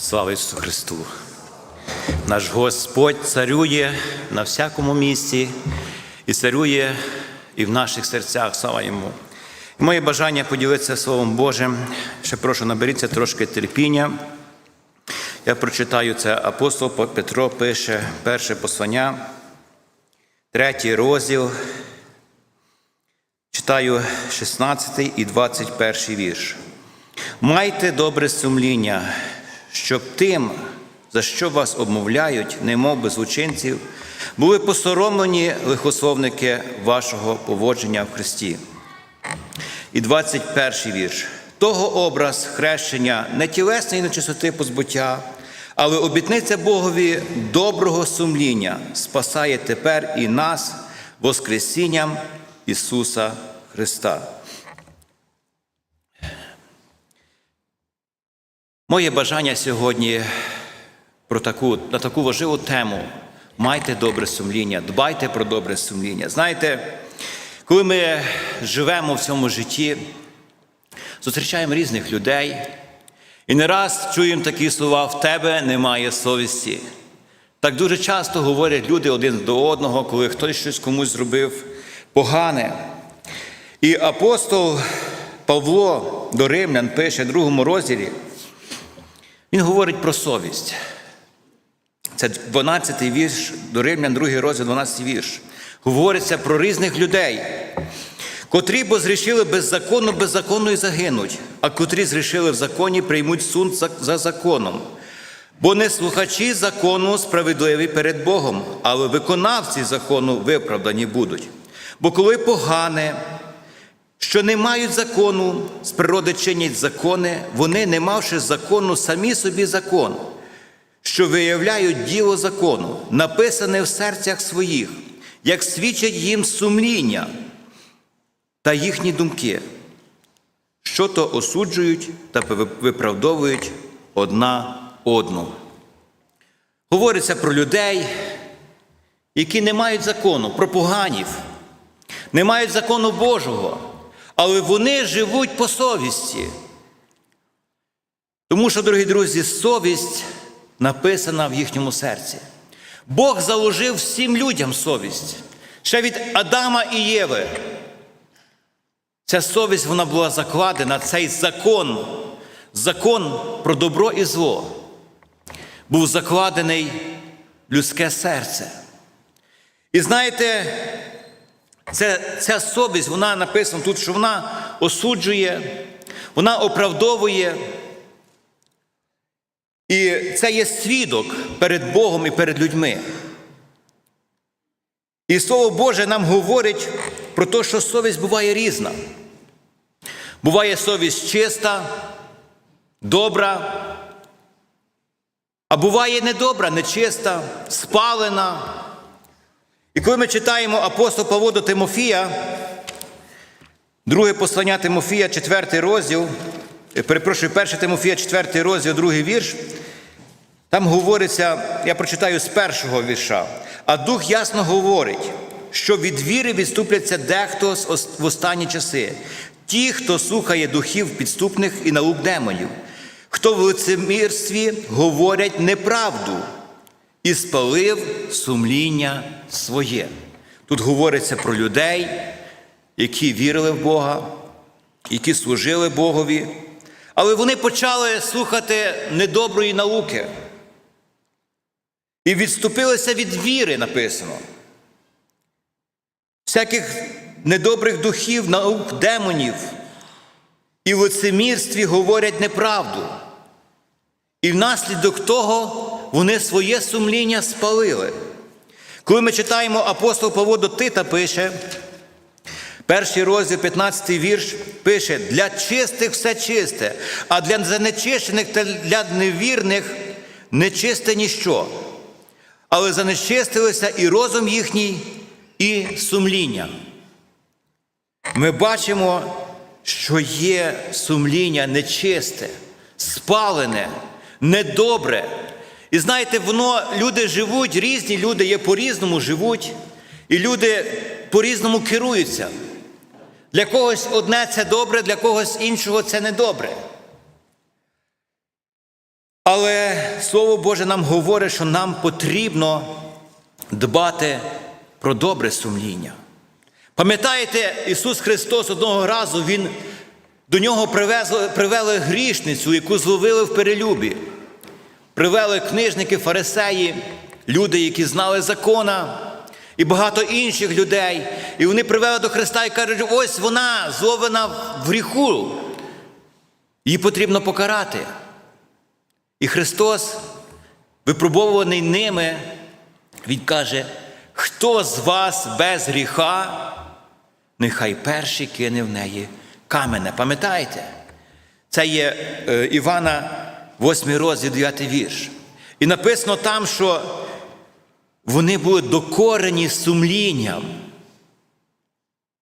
Слава Ісусу Христу! Наш Господь царює на всякому місці і царює і в наших серцях. Слава Йому. Моє бажання поділитися Словом Божим. Ще прошу, наберіться трошки терпіння. Я прочитаю це апостол Петро пише перше послання, третій розділ. Читаю 16 і 21 вірш. Майте добре сумління, щоб тим, за що вас обмовляють, немов би злочинців, були посоромлені лихословники вашого поводження в Христі. І 21 вірш. Того образ хрещення не тілесної нечистоти позбуття, але обітниця Богові доброго сумління спасає тепер і нас Воскресінням Ісуса Христа. Моє бажання сьогодні про таку, на таку важливу тему. Майте добре сумління, дбайте про добре сумління. Знаєте, коли ми живемо в цьому житті, зустрічаємо різних людей і не раз чуємо такі слова: в тебе немає совісті. Так дуже часто говорять люди один до одного, коли хтось щось комусь зробив погане. І апостол Павло до Римлян пише в другому розділі, він говорить про совість. Це 12-й вірш до Римлян, другий розділ, 12-й вірш. Говориться про різних людей, котрі бо зрішили беззаконно, беззаконно і загинуть, а котрі зрішили в законі, приймуть суд за законом. Бо не слухачі закону справедливі перед Богом, але виконавці закону виправдані будуть. Бо коли погане, що не мають закону, з природи чинять закони, вони, не мавши закону, самі собі закон, що виявляють діло закону, написане в серцях своїх, як свідчать їм сумління та їхні думки, що то осуджують та виправдовують одна одну. Говориться про людей, які не мають закону, про поганів, не мають закону Божого, але вони живуть по совісті. Тому що, дорогі друзі, совість написана в їхньому серці. Бог заложив всім людям совість. Ще від Адама і Єви. Ця совість вона була закладена, цей закон, закон про добро і зло, був закладений людське серце. І знаєте, це, ця совість, вона написана тут, що вона осуджує, вона оправдовує. І це є свідок перед Богом і перед людьми. І Слово Боже нам говорить про те, що совість буває різна. Буває совість чиста, добра, а буває недобра, нечиста, спалена. І коли ми читаємо апостол Павло до Тимофія, друге послання Тимофія, четвертий розділ, е, перепрошую, перше Тимофія, четвертий розділ, другий вірш, там говориться, я прочитаю з першого вірша, а дух ясно говорить, що від віри відступляться дехто в останні часи, ті, хто слухає духів підступних і наук демонів, хто в лицемірстві говорять неправду і спалив сумління своє. Тут говориться про людей, які вірили в Бога, які служили Богові, але вони почали слухати недоброї науки. І відступилися від віри, написано. Всяких недобрих духів, наук, демонів. І в лицемірстві говорять неправду. І внаслідок того вони своє сумління спалили. Коли ми читаємо апостол Павло до Тита пише, перший розділ, 15 вірш, пише: для чистих все чисте, а для занечищених та для невірних нечисте ніщо. Але занечистилися і розум їхній, і сумління. Ми бачимо, що є сумління нечисте, спалене, недобре. І знаєте, воно люди живуть, різні люди є по-різному живуть, і люди по-різному керуються. Для когось одне це добре, для когось іншого це недобре. Але Слово Боже нам говорить, що нам потрібно дбати про добре сумління. Пам'ятаєте, Ісус Христос одного разу Він до нього привезли, привели грішницю, яку зловили в перелюбі. Привели книжники, фарисеї, люди, які знали закона, і багато інших людей. І вони привели до Христа і кажуть, ось вона зловлена в гріху. Її потрібно покарати. І Христос, випробований ними, Він каже, хто з вас без гріха, нехай перший кине в неї каменя. Пам'ятаєте? Це є е, Івана 8 розділ 9 вірш. І написано там, що вони були докорені сумлінням.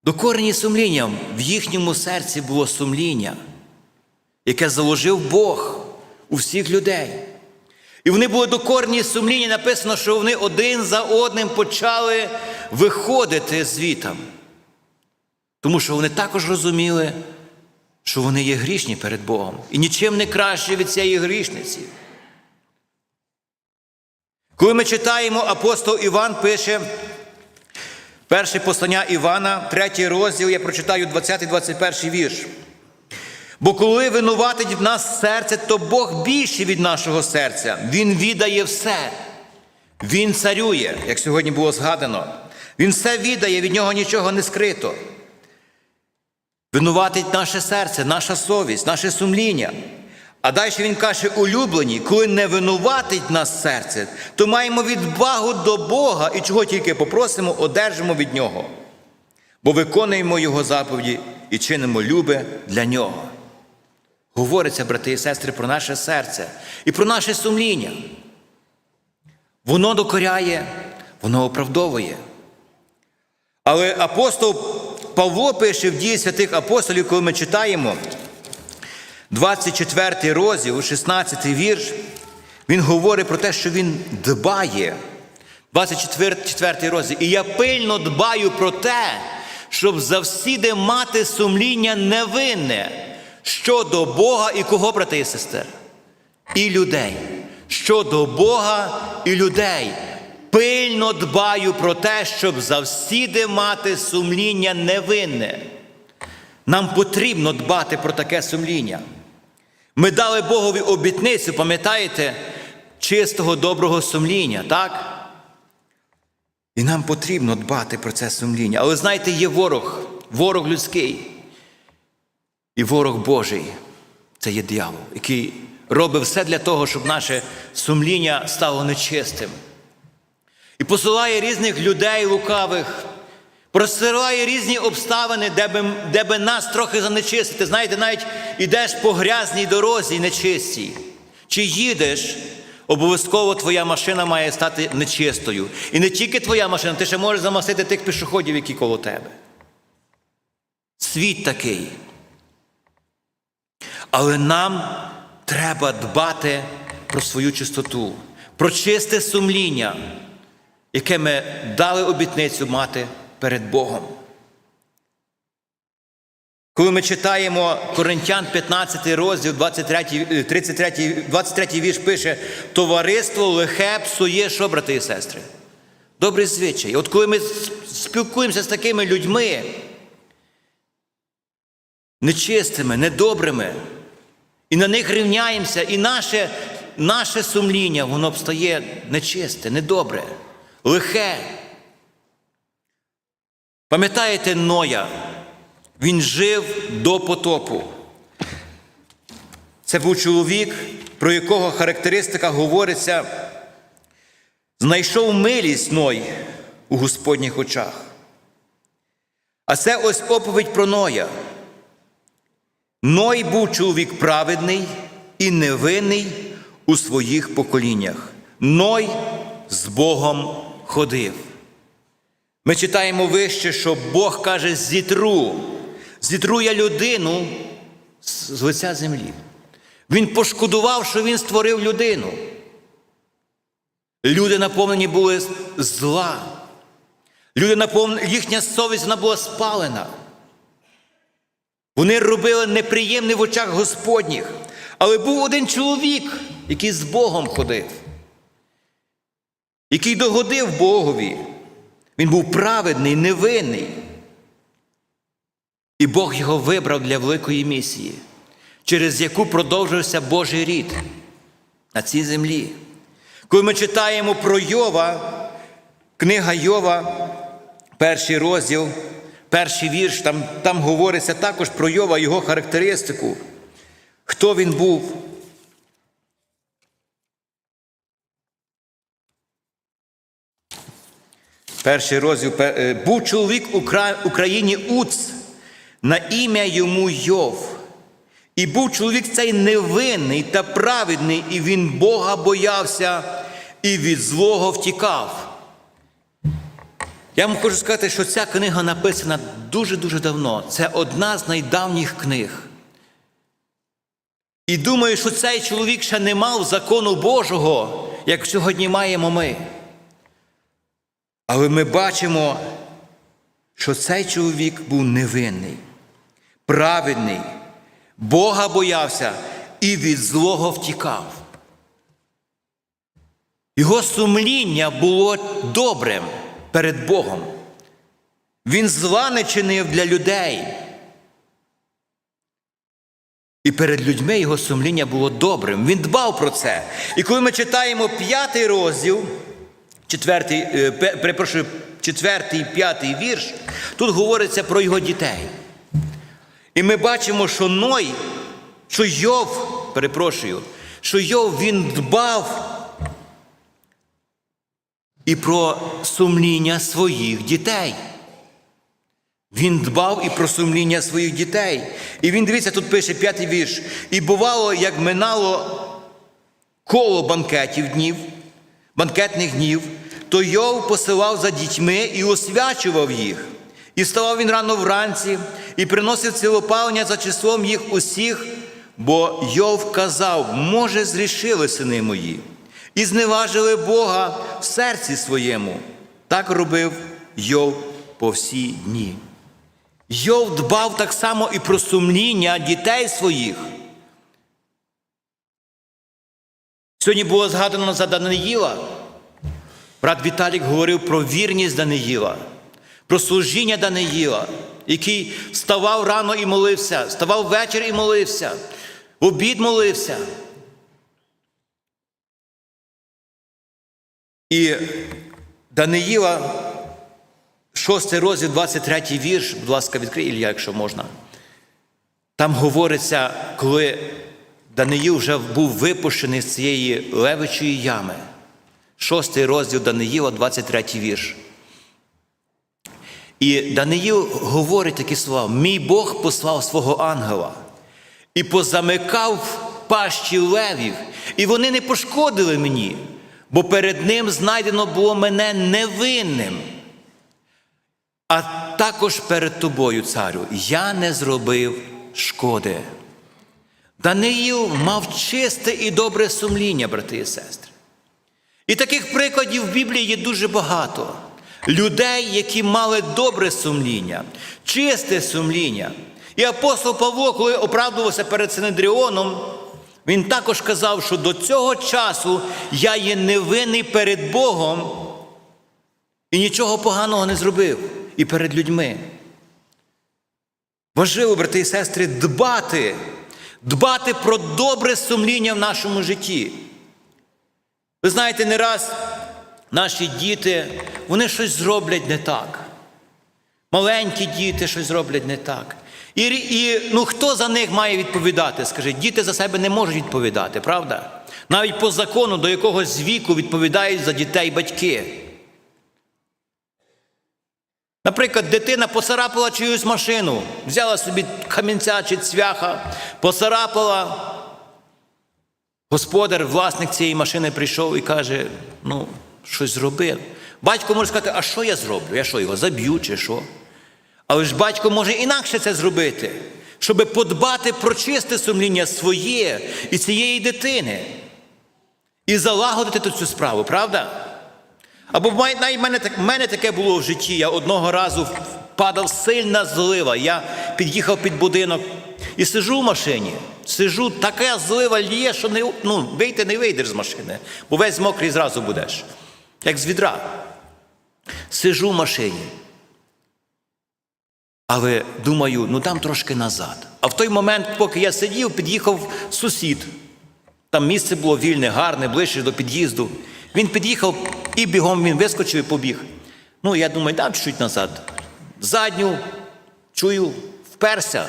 Докорені сумлінням. В їхньому серці було сумління, яке заложив Бог у всіх людей. І вони були докорні сумління, написано, що вони один за одним почали виходити звітам. Тому що вони також розуміли, що вони є грішні перед Богом і нічим не краще від цієї грішниці. Коли ми читаємо, апостол Іван пише, перше послання Івана, третій розділ, я прочитаю 20-21 вірш. Бо коли винуватить в нас серце, то Бог більший від нашого серця. Він віддає все. Він царює, як сьогодні було згадано. Він все віддає, від нього нічого не скрито. Винуватить наше серце, наша совість, наше сумління. А далі він каже, улюблені, коли не винуватить нас серце, то маємо відвагу до Бога і чого тільки попросимо, одержимо від Нього. Бо виконуємо Його заповіді і чинимо любе для Нього. Говориться, брати і сестри, про наше серце і про наше сумління. Воно докоряє, воно оправдовує. Але апостол Павло пише в дії святих апостолів, коли ми читаємо 24 розділ, 16 вірш, він говорить про те, що він дбає. 24 розділ. І я пильно дбаю про те, щоб завсіди мати сумління невинне щодо Бога і кого, брати і сестри? І людей. Щодо Бога і людей. Пильно дбаю про те, щоб завсіди мати сумління невинне. Нам потрібно дбати про таке сумління. Ми дали Богові обітницю, пам'ятаєте, чистого доброго сумління, так? І нам потрібно дбати про це сумління. Але знаєте, є ворог, ворог людський. І ворог Божий це є диявол, який робить все для того, щоб наше сумління стало нечистим. І посилає різних людей лукавих, просирає різні обставини, де би, де би нас трохи занечистити. Знаєте, навіть ідеш по грязній дорозі нечистій. Чи їдеш, обов'язково твоя машина має стати нечистою. І не тільки твоя машина, ти ще можеш замастити тих пішоходів, які коло тебе. Світ такий. Але нам треба дбати про свою чистоту, про чисте сумління, яке ми дали обітницю мати перед Богом. Коли ми читаємо Коринтян 15 розділ, 23, 33, 23 вірш пише, товариство лихе псує, що, брати і сестри? Добрий звичай. От коли ми спілкуємося з такими людьми, нечистими, недобрими, і на них рівняємося, і наше, наше сумління, воно стає нечисте, недобре, лихе. Пам'ятаєте Ноя? Він жив до потопу. Це був чоловік, про якого характеристика говориться, знайшов милість Ной у Господніх очах. А це ось оповідь про Ноя. Ной був чоловік праведний і невинний у своїх поколіннях. Ной з Богом ходив. Ми читаємо вище, що Бог каже: зітру, зітру я людину з лиця землі. Він пошкодував, що він створив людину. Люди наповнені були зла. Люди наповнені, їхня совість вона була спалена. Вони робили неприємне в очах Господніх. Але був один чоловік, який з Богом ходив, який догодив Богові. Він був праведний, невинний. І Бог його вибрав для великої місії, через яку продовжився Божий рід на цій землі. Коли ми читаємо про Йова, книга Йова, перший розділ, перший вірш, там, там говориться також про Йова, його характеристику, хто він був. Перший розділ е, був чоловік у Україні Уц, на ім'я йому Йов. І був чоловік цей невинний та праведний, і він Бога боявся і від злого втікав. Я вам хочу сказати, що ця книга написана дуже-дуже давно. Це одна з найдавніх книг. І думаю, що цей чоловік ще не мав закону Божого, як сьогодні маємо ми. Але ми бачимо, що цей чоловік був невинний, праведний, Бога боявся і від злого втікав. Його сумління було добрим перед Богом. Він зла не чинив для людей. І перед людьми його сумління було добрим. Він дбав про це. І коли ми читаємо п'ятий розділ, четвертий, е, перепрошую, четвертий п'ятий вірш, тут говориться про його дітей. І ми бачимо, що Ной, що Йов, перепрошую, що Йов він дбав і про сумління своїх дітей. Він дбав і про сумління своїх дітей. І він, дивіться, тут пише п'ятий вірш. І бувало, як минало коло банкетів днів, банкетних днів, то Йов посилав за дітьми і освячував їх. І ставав він рано вранці, і приносив цілопалення за числом їх усіх, бо Йов казав, може, зрішили сини мої, і зневажили Бога в серці своєму. Так робив Йов по всі дні. Йов дбав так само і про сумління дітей своїх. Сьогодні було згадано за Даниїла. Брат Віталік говорив про вірність Даниїла, про служіння Даниїла, який вставав рано і молився, вставав ввечір і молився, в обід молився. І Даниїла, 6 розділ, 23 вірш, будь ласка, відкрий Ілля, якщо можна. Там говориться, коли Даниїл вже був випущений з цієї левичої ями. Шостий розділ Даниїла, 23 вірш. І Даниїл говорить такі слова: Мій Бог послав свого ангела і позамикав пащі левів, і вони не пошкодили мені, бо перед ним знайдено було мене невинним. А також перед тобою, царю, я не зробив шкоди. Даниїл мав чисте і добре сумління, брати і сестри. І таких прикладів в Біблії є дуже багато. Людей, які мали добре сумління, чисте сумління. І апостол Павло, коли оправдувався перед Синедріоном, він також казав, що до цього часу я є невинний перед Богом і нічого поганого не зробив і перед людьми. Важливо, брати і сестри, дбати, дбати про добре сумління в нашому житті. Ви знаєте, не раз наші діти, вони щось зроблять не так. Маленькі діти щось зроблять не так. І, і ну, хто за них має відповідати? Скажіть, діти за себе не можуть відповідати, правда? Навіть по закону до якогось віку відповідають за дітей батьки. Наприклад, дитина поцарапала чиюсь машину, взяла собі камінця чи цвяха, поцарапала. Господар, власник цієї машини прийшов і каже: ну, щось зробив. Батько може сказати, а що я зроблю? Я що його заб'ю чи що? Але ж батько може інакше це зробити, щоб подбати про чисте сумління своє і цієї дитини. І залагодити цю справу, правда? Або в мене, мене таке було в житті. Я одного разу впадав сильна злива. Я під'їхав під будинок і сижу в машині. Сижу, така злива лє, що не, ну, вийти не вийдеш з машини, бо весь мокрий зразу будеш, як з відра. Сижу в машині. Але думаю, ну там трошки назад. А в той момент, поки я сидів, під'їхав сусід. Там місце було вільне, гарне, ближче до під'їзду. Він під'їхав і бігом він вискочив і побіг. Ну, я думаю, дам чуть назад. Задню, чую, вперся.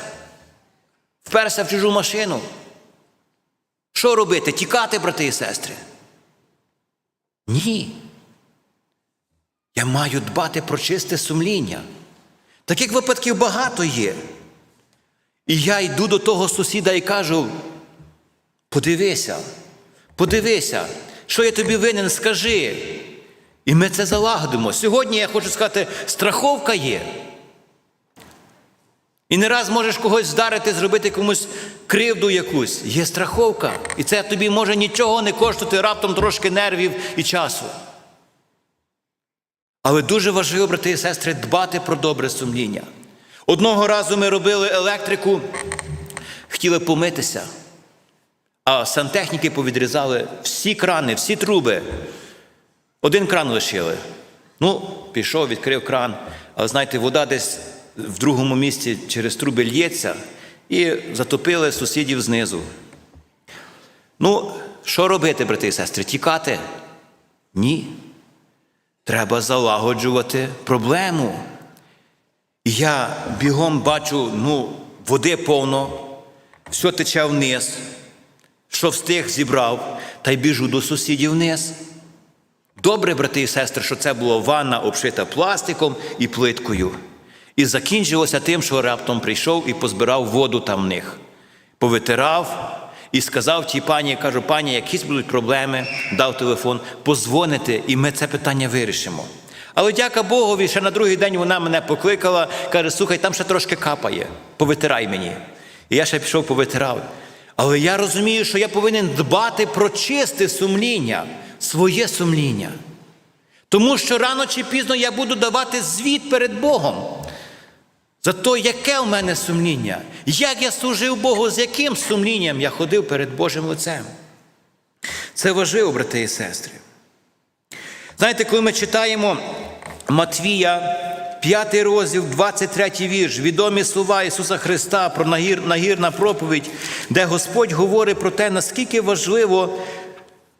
Вперся в чужу машину. Що робити? Тікати, брати і сестри? Ні. Я маю дбати про чисте сумління. Таких випадків багато є. І я йду до того сусіда і кажу: подивися, подивися, що я тобі винен, скажи. І ми це залагодимо. Сьогодні я хочу сказати, страховка є. І не раз можеш когось вдарити, зробити комусь кривду якусь. Є страховка. І це тобі може нічого не коштувати, раптом трошки нервів і часу. Але дуже важливо, брати і сестри, дбати про добре сумління. Одного разу ми робили електрику, хотіли помитися, а сантехніки повідрізали всі крани, всі труби. Один кран лишили. Ну, пішов, відкрив кран, але знаєте, вода десь в другому місці через труби лється і затопили сусідів знизу. Ну, що робити, брати і сестри? Тікати? Ні. Треба залагоджувати проблему. І я бігом бачу, ну, води повно, все тече вниз. Що встиг, зібрав, та й біжу до сусідів вниз. Добре, брати і сестри, що це була ванна обшита пластиком і плиткою. І закінчилося тим, що раптом прийшов і позбирав воду там в них. Повитирав і сказав тій пані, кажу, пані, якісь будуть проблеми, дав телефон, позвоните, і ми це питання вирішимо. Але дяка Богові, ще на другий день вона мене покликала, каже, слухай, там ще трошки капає, повитирай мені. І я ще пішов повитирав. Але я розумію, що я повинен дбати про чисте сумління, своє сумління. Тому що рано чи пізно я буду давати звіт перед Богом. За те, яке в мене сумління, як я служив Богу, з яким сумлінням я ходив перед Божим лицем. Це важливо, брати і сестри. Знаєте, коли ми читаємо Матвія, 5 розділ, 23 вірш, відомі слова Ісуса Христа про нагір, нагірна проповідь, де Господь говорить про те, наскільки важливо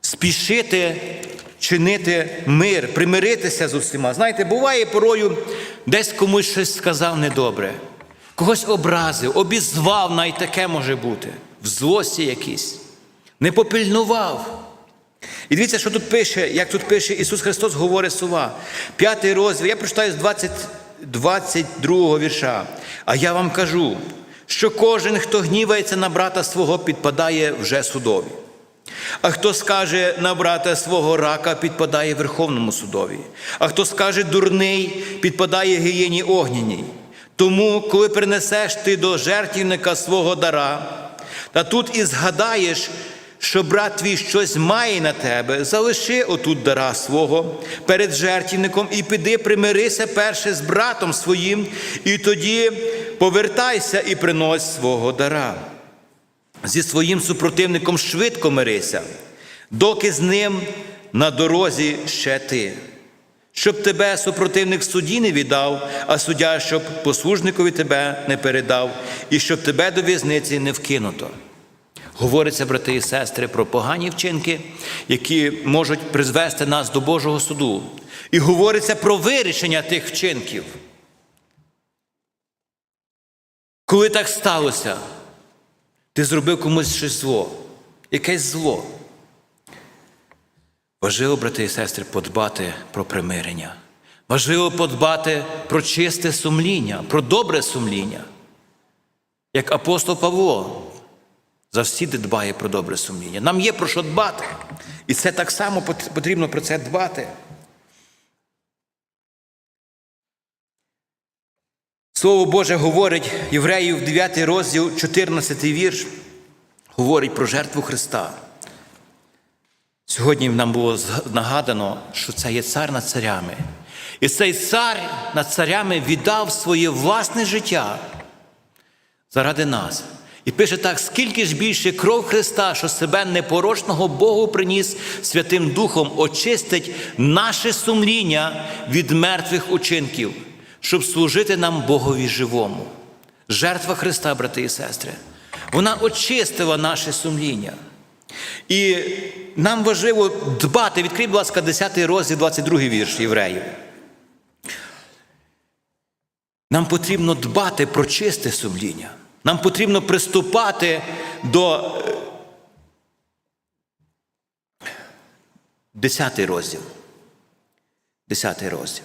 спішити чинити мир, примиритися з усіма. Знаєте, буває порою десь комусь щось сказав недобре, когось образив, обізвав, навіть таке може бути, в злості якійсь, не попильнував. І дивіться, що тут пише, як тут пише Ісус Христос говорить слова. П'ятий розділ, я прочитаю з 20, 22 вірша. А я вам кажу, що кожен, хто гнівається на брата свого, підпадає вже судові. А хто скаже на брата свого рака, підпадає Верховному судові. А хто скаже дурний, підпадає гієні огняній. Тому, коли принесеш ти до жертвівника свого дара, та тут і згадаєш, що брат твій щось має на тебе, залиши отут дара свого перед жертвівником і піди, примирися перше з братом своїм, і тоді повертайся і принось свого дара зі своїм супротивником швидко мирися, доки з ним на дорозі ще ти. Щоб тебе супротивник суді не віддав, а суддя, щоб послужникові тебе не передав, і щоб тебе до в'язниці не вкинуто. Говориться, брати і сестри, про погані вчинки, які можуть призвести нас до Божого суду. І говориться про вирішення тих вчинків. Коли так сталося, ти зробив комусь щось зло, якесь зло. Важливо, брати і сестри, подбати про примирення. Важливо подбати про чисте сумління, про добре сумління. Як апостол Павло завсіди дбає про добре сумління. Нам є про що дбати. І це так само потрібно про це дбати. Слово Боже говорить Євреїв 9 розділ, 14 вірш, говорить про жертву Христа. Сьогодні нам було нагадано, що це є цар над царями. І цей цар над царями віддав своє власне життя заради нас. І пише так: скільки ж більше кров Христа, що себе непорочного Богу приніс Святим Духом, очистить наше сумління від мертвих учинків, щоб служити нам Богові живому. Жертва Христа, брати і сестри, вона очистила наше сумління. І нам важливо дбати, відкрий, будь ласка, 10 розділ, 22 вірш євреїв. Нам потрібно дбати про чисте сумління. Нам потрібно приступати до е, 10 розділ. 10 розділ.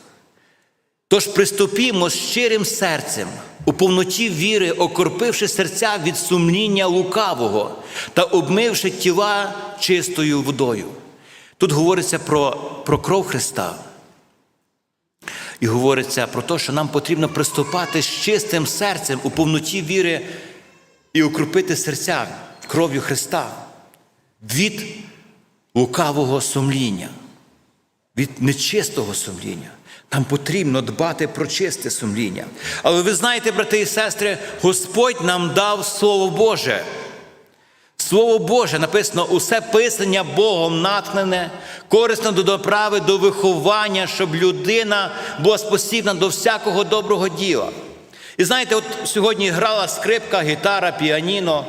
Тож приступімо з щирим серцем, у повноті віри, окорпивши серця від сумління лукавого та обмивши тіла чистою водою. Тут говориться про, про кров Христа. І говориться про те, що нам потрібно приступати з чистим серцем у повноті віри і окропити серця кров'ю Христа від лукавого сумління, від нечистого сумління. Нам потрібно дбати про чисте сумління. Але ви знаєте, брати і сестри, Господь нам дав Слово Боже. Слово Боже написано, усе писання Богом натхнене, корисно до доправи, до виховання, щоб людина була спосібна до всякого доброго діла. І знаєте, от сьогодні грала скрипка, гітара, піаніно.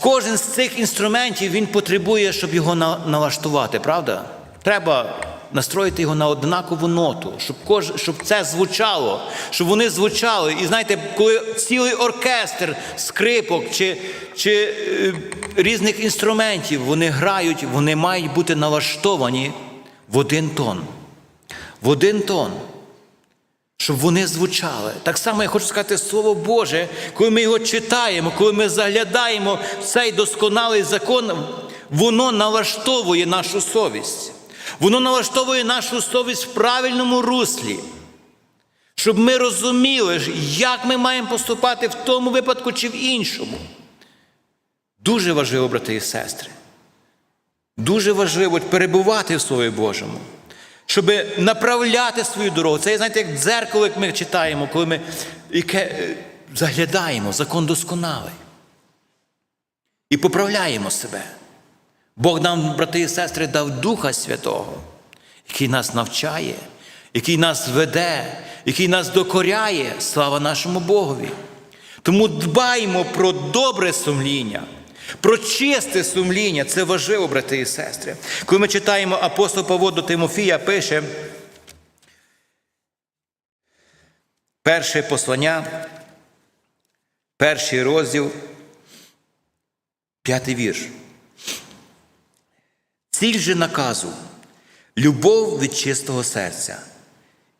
Кожен з цих інструментів він потребує, щоб його налаштувати, правда? Треба настроїти його на однакову ноту, щоб, кож... щоб це звучало, щоб вони звучали. І знаєте, коли цілий оркестр скрипок чи, чи е, різних інструментів вони грають, вони мають бути налаштовані в один тон. В один тон щоб вони звучали. Так само я хочу сказати Слово Боже, коли ми його читаємо, коли ми заглядаємо в цей досконалий закон, воно налаштовує нашу совість. Воно налаштовує нашу совість в правильному руслі. Щоб ми розуміли, як ми маємо поступати в тому випадку чи в іншому. Дуже важливо, брати і сестри. Дуже важливо перебувати в Слові Божому, щоб направляти свою дорогу. Це, знаєте, як дзеркало, як ми читаємо, коли ми яке, е, заглядаємо, закон досконалий. І поправляємо себе. Бог нам, брати і сестри, дав Духа Святого, який нас навчає, який нас веде, який нас докоряє. Слава нашому Богові. Тому дбаймо про добре сумління, про чисте сумління. Це важливо, брати і сестри. Коли ми читаємо апостол Павло до Тимофія, пише перше послання, перший розділ, п'ятий вірш. Ціль же наказу любов від чистого серця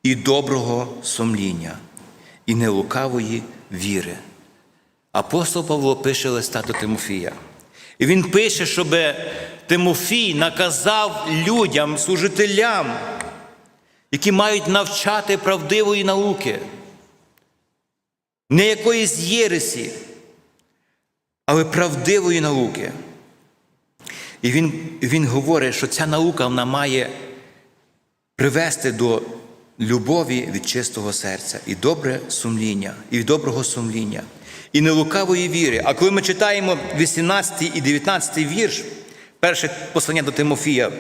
і доброго сумління, і нелукавої віри. Апостол Павло пише листа до Тимофія. І він пише, щоб Тимофій наказав людям, служителям, які мають навчати правдивої науки, не якоїсь єресі, але правдивої науки. І він, він говорить, що ця наука вона має привести до любові від чистого серця і добре сумління, і доброго сумління, і нелукавої віри. А коли ми читаємо 18 і 19 вірш, перше послання до Тимофія,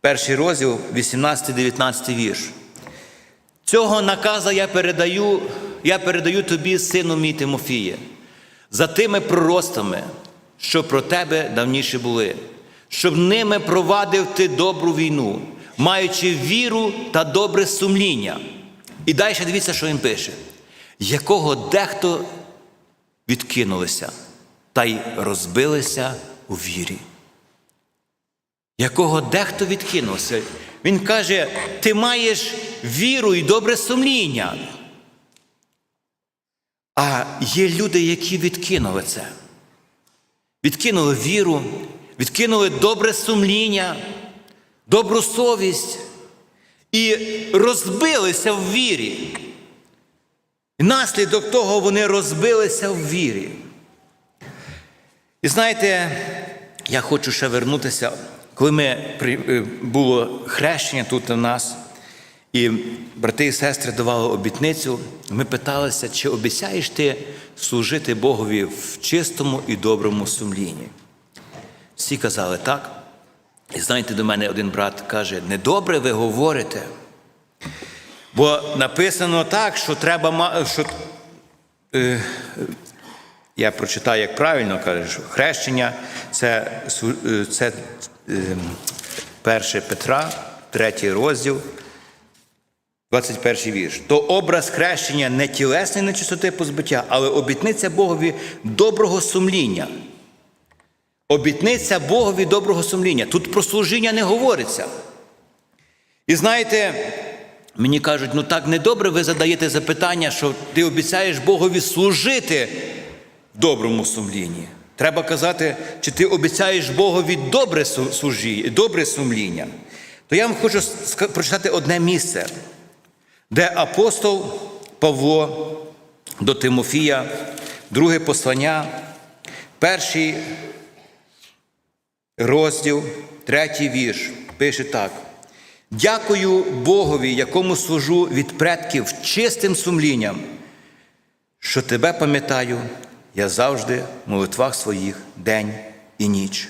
перший розділ, 18-19 вірш. Цього наказа я передаю, я передаю тобі, сину мій Тимофіє, за тими пророцтвами, що про тебе давніше були, щоб ними провадив ти добру війну, маючи віру та добре сумління. І далі дивіться, що він пише, якого дехто відкинулися та й розбилися у вірі. Якого дехто відкинувся. Він каже, ти маєш віру і добре сумління. А є люди, які відкинули це. Відкинули віру, відкинули добре сумління, добру совість і розбилися в вірі. І наслідок того вони розбилися в вірі. І знаєте, я хочу ще вернутися, коли ми е, було хрещення тут у нас, І брати і сестри давали обітницю. Ми питалися, чи обіцяєш ти служити Богові в чистому і доброму сумлінні. Всі казали так. І знаєте, до мене один брат каже: недобре ви говорите. Бо написано так, що треба що, е, я прочитаю, як правильно каже, хрещення це, е, це е, 1 Петра, 3 розділ, 21 вірш. То образ хрещення не тілесної нечистоти позбиття, але обітниця Богові доброго сумління. Обітниця Богові доброго сумління. Тут про служіння не говориться. І знаєте, мені кажуть, ну так недобре ви задаєте запитання, що ти обіцяєш Богові служити в доброму сумлінні. Треба казати, чи ти обіцяєш Богові добре, служі, добре сумління. То я вам хочу прочитати одне місце, де апостол Павло до Тимофія, друге послання, перший розділ, третій вірш, пише так. Дякую Богові, якому служу від предків чистим сумлінням, що тебе пам'ятаю, я завжди в молитвах своїх день і ніч.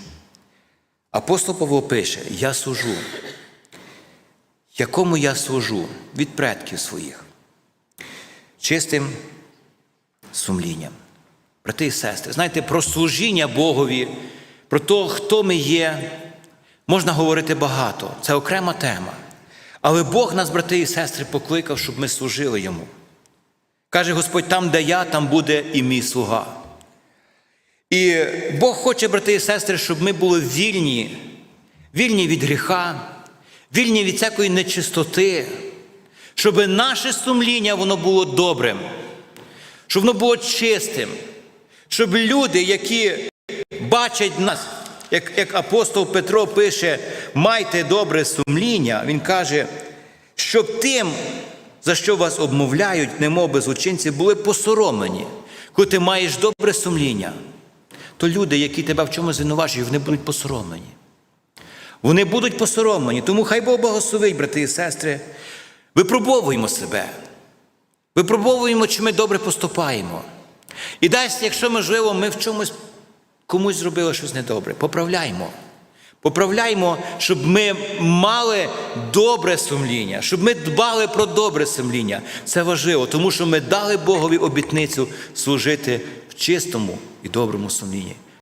Апостол Павло пише: Я служу. Якому я служу від предків своїх, чистим сумлінням. Брати і сестри, знаєте, про служіння Богові, про те, хто ми є, можна говорити багато. Це окрема тема. Але Бог нас, брати і сестри, покликав, щоб ми служили йому. Каже Господь, там, де я, там буде і мій слуга. І Бог хоче, брати і сестри, щоб ми були вільні, вільні від гріха, вільні від всякої нечистоти, щоб наше сумління воно було добрим, щоб воно було чистим, щоб люди, які бачать нас, як, як апостол Петро пише, майте добре сумління, він каже, щоб тим, за що вас обмовляють, немов безучинці, були посоромлені. Коли ти маєш добре сумління, то люди, які тебе в чомусь звинувачують, вони будуть посоромлені. Вони будуть посоромлені. Тому хай Бог благословить, брати і сестри. Випробовуємо себе. Випробовуємо, чи ми добре поступаємо. І дасть, якщо можливо, ми в чомусь комусь зробили щось недобре, поправляємо. Поправляємо, щоб ми мали добре сумління, щоб ми дбали про добре сумління. Це важливо, тому що ми дали Богові обітницю служити в чистому і доброму сумлінні.